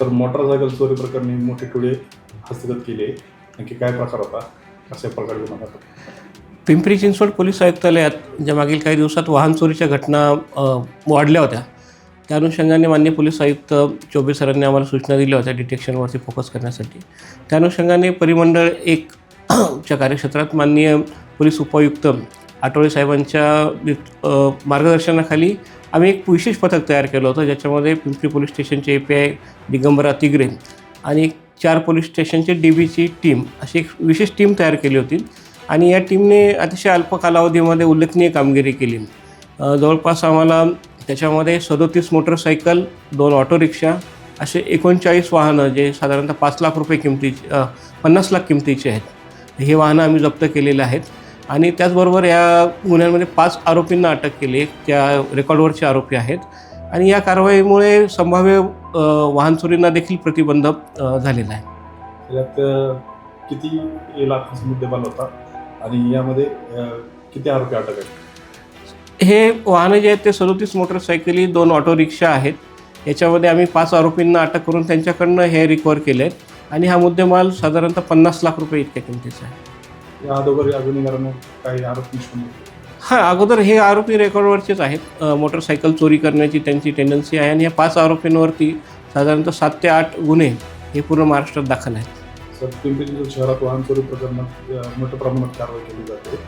तर मोटरसायकल चोरी प्रकरणी मोठे टोळे हस्तगत केली आणखी नक्की काय प्रकार होता? असे प्रकारे गुन्हा दाखल पिंपरी चिंचवड पोलीस आयुक्तालयात ज्या मागील काही दिवसात वाहन चोरीच्या घटना वाढल्या होत्या त्या अनुषंगाने मान्य पोलीस आयुक्त चोबे सरांनी आम्हाला सूचना दिल्या होत्या डिटेक्शनवरती फोकस करण्यासाठी. त्या अनुषंगाने परिमंडळ एक च्या कार्यक्षेत्रात माननीय पोलीस उपायुक्त आठवळे साहेबांच्या मार्गदर्शनाखाली आम्ही एक विशेष पथक तयार केलं होतं ज्याच्यामध्ये पिंपरी पोलीस स्टेशनचे A P I Digambar Tigre आणि चार पोलीस स्टेशनचे डी बीची टीम अशी एक विशेष टीम तयार केली होती. आणि या टीमने अतिशय अल्प कालावधीमध्ये उल्लेखनीय कामगिरी केली. जवळपास आम्हाला त्याच्यामध्ये सदोतीस मोटरसायकल दोन ऑटो रिक्षा असे एकोणचाळीस वाहनं जे साधारणतः पाच लाख रुपये किमतीचे पन्नास लाख किमतीचे आहेत. हे वाहनं आम्ही जप्त केलेले आहेत. आणि त्याचबरोबर या गुन्ह्यांमध्ये पाच आरोपींना अटक केली त्या रेकॉर्डवरचे आरोपी आहेत. आणि या कारवाईमुळे संभाव्य वाहन चोरींना देखील प्रतिबंध झालेला आहे. त्यात अं, किती लाखाचा मुद्देमाल होता? आणि यामध्ये किती आरोपी अटक आहेत? हे वाहनं जे आहेत ते सदोतीस मोटरसायकली दोन ऑटो रिक्षा आहेत. याच्यामध्ये आम्ही पाच आरोपींना अटक करून त्यांच्याकडनं हे रिकवर केले आहेत आणि हा मुद्देमाल साधारणतः पन्नास लाख रुपये इतक्या किमतीचा आहे. या अगोदर या गुन्हेगारांना काही आरोप निष्पन्न. हां अगोदर हे आरोपी रेकॉर्डवरचेच आहेत. अ, मोटरसायकल चोरी करण्याची त्यांची टेंडन्सी आहे आणि या पाच आरोपींवरती साधारणतः सात ते आठ गुन्हे हे पूर्ण महाराष्ट्रात दाखल आहेत. सर पिंपरी चिंचवड शहरात वाहन चोरी प्रकरणात अं, मोठ्या प्रमाणात कारवाई केली जाते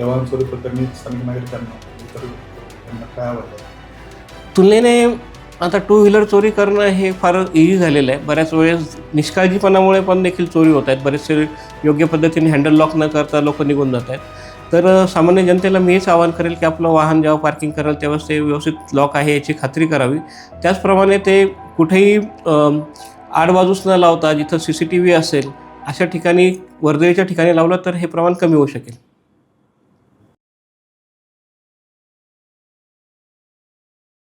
या वाहन चोरी प्रकरणी स्थानिक नागरिकांना इतर त्यांना काय आवडतं तुलनेने आता टू व्हीलर चोरी करणं हे फार इझी झालेलं आहे. बऱ्याच वेळेस निष्काळजीपणामुळे पण देखील चोरी होत आहेत. बरेचसे योग्य पद्धतीने हँडल लॉक न करता लोक निघून जात आहेत. तर सामान्य जनतेला मी हेच आवाहन करेल की आपलं वाहन जेव्हा पार्किंग कराल तेव्हाच ते व्यवस्थित लॉक आहे याची खात्री करावी. त्याचप्रमाणे ते कुठेही आडबाजूस न लावता जिथं सी सी टी व्ही असेल अशा ठिकाणी वर्दळीच्या ठिकाणी लावलं तर हे प्रमाण कमी होऊ शकेल.